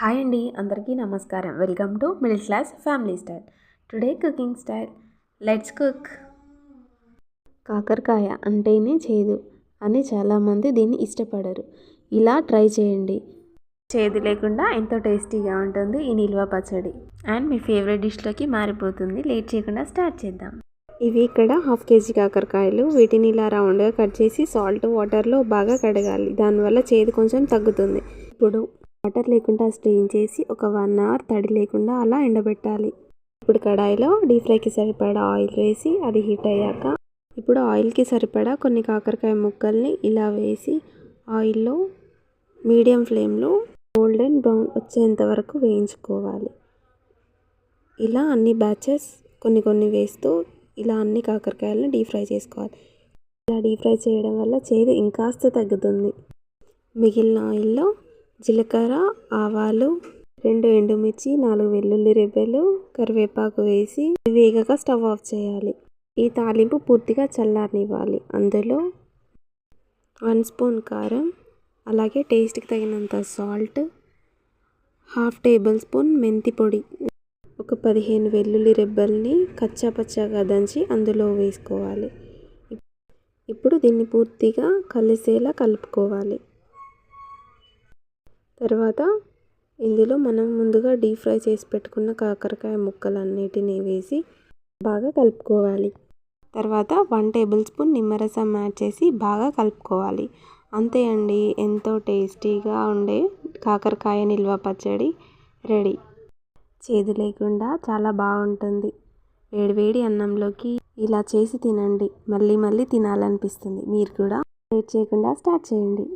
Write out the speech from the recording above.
Hi అండి అందరికీ నమస్కారం. Welcome to middle class family style. Today cooking style. Let's cook. కాకరకాయ అంటేనే చేదు అని చాలామంది దీన్ని ఇష్టపడరు. ఇలా ట్రై చేయండి. చేదు లేకుండా ఎంతో టేస్టీగా ఉంటుంది ఈ నిల్వ పచ్చడి. అండ్ మీ ఫేవరెట్ డిష్లోకి మారిపోతుంది. లేట్ చేయకుండా స్టార్ట్ చేద్దాం. ఇవి ఇక్కడ హాఫ్ కేజీ కాకరకాయలు. వీటిని ఇలా రౌండ్గా కట్ చేసి సాల్ట్ వాటర్లో బాగా కడగాలి. దానివల్ల చేదు కొంచెం తగ్గుతుంది. ఇప్పుడు వాటర్ లేకుండా స్ట్రెయిన్ చేసి ఒక వన్ అవర్ తడి లేకుండా అలా ఎండబెట్టాలి. ఇప్పుడు కడాయిలో డీప్ ఫ్రైకి సరిపడా ఆయిల్ వేసి అది హీట్ అయ్యాక ఇప్పుడు ఆయిల్కి సరిపడా కొన్ని కాకరకాయ ముక్కల్ని ఇలా వేసి ఆయిల్లో మీడియం ఫ్లేమ్లో గోల్డెన్ బ్రౌన్ వచ్చేంత వరకు వేయించుకోవాలి. ఇలా అన్ని బ్యాచెస్ కొన్ని కొన్ని వేస్తూ ఇలా అన్ని కాకరకాయలను డీప్ ఫ్రై చేసుకోవాలి. ఇలా డీప్ ఫ్రై చేయడం వల్ల చేదు ఇంకాస్త తగ్గుతుంది. మిగిలిన ఆయిల్లో జీలకర్ర ఆవాలు రెండు ఎండుమిర్చి నాలుగు వెల్లుల్లి రెబ్బలు కరివేపాకు వేసి వేగగా స్టవ్ ఆఫ్ చేయాలి. ఈ తాలింపు పూర్తిగా చల్లారనివ్వాలి. అందులో వన్ స్పూన్ కారం అలాగే టేస్ట్కి తగినంత సాల్ట్ హాఫ్ టేబుల్ స్పూన్ మెంతి పొడి ఒక పదిహేను వెల్లుల్లి రెబ్బల్ని కచ్చాపచ్చాగా దంచి అందులో వేసుకోవాలి. ఇప్పుడు దీన్ని పూర్తిగా కలిసేలా కలుపుకోవాలి. తర్వాత ఇందులో మనం ముందుగా డీప్ ఫ్రై చేసి పెట్టుకున్న కాకరకాయ ముక్కలన్నిటిని వేసి బాగా కలుపుకోవాలి. తర్వాత వన్ టేబుల్ స్పూన్ నిమ్మరసం యాడ్ చేసి బాగా కలుపుకోవాలి. అంతే అండి. ఎంతో టేస్టీగా ఉండే కాకరకాయ నిల్వ పచ్చడి రెడీ. చేదు లేకుండా చాలా బాగుంటుంది. వేడివేడి అన్నంలోకి ఇలా చేసి తినండి. మళ్ళీ మళ్ళీ తినాలనిపిస్తుంది. మీరు కూడా లేట్ చేయకుండా స్టార్ట్ చేయండి.